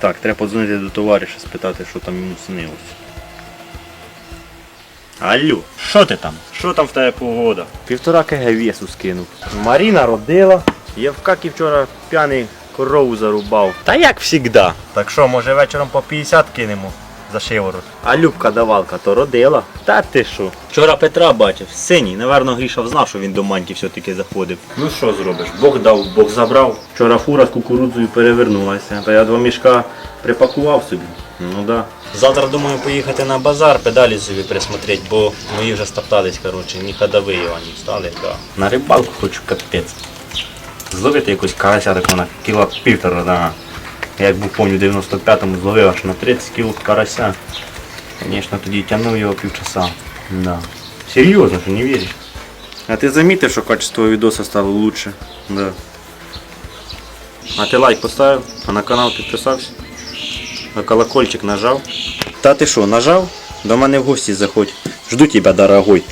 Так, треба подзвонити до товариша, спитати, що там йому снилось. Алло, Що ти там? що там в тебе погода? Півтора кг весу скинув. Маріна родила. Євкакій вчора п'яний корову зарубав. Та як завжди. Так що, може вечором по 50 кинемо за шиворот? А Любка давалка то родила. Та ти що? Вчора Петра бачив, синій, наверно, Гріша знав, що він до маньки все-таки заходив. Ну що зробиш? Бог дав, Бог забрав. Вчора фура з кукурудзою перевернулася, та я два мішка припакував собі. Ну да. Завтра думаю поїхати на базар, педалі собі присмотреть, бо мої вже стоптались, коротше, ні ходові вони встали, да. На рибалку хочу капець. Зловити якусь карася, так вона кіла півтора, да. Як був в 95-му зловив аж на 30 кіл карася. Звісно, тоді тягнув його півчаса. Да. Серйозно, що не віриш? А ти замітив, що качество відоса стало лучше? Да. А ти лайк поставив, а на канал підписався? На колокольчик нажав? Та ти що, нажав? До мене в гості заходь. Жду тебе, дорогой.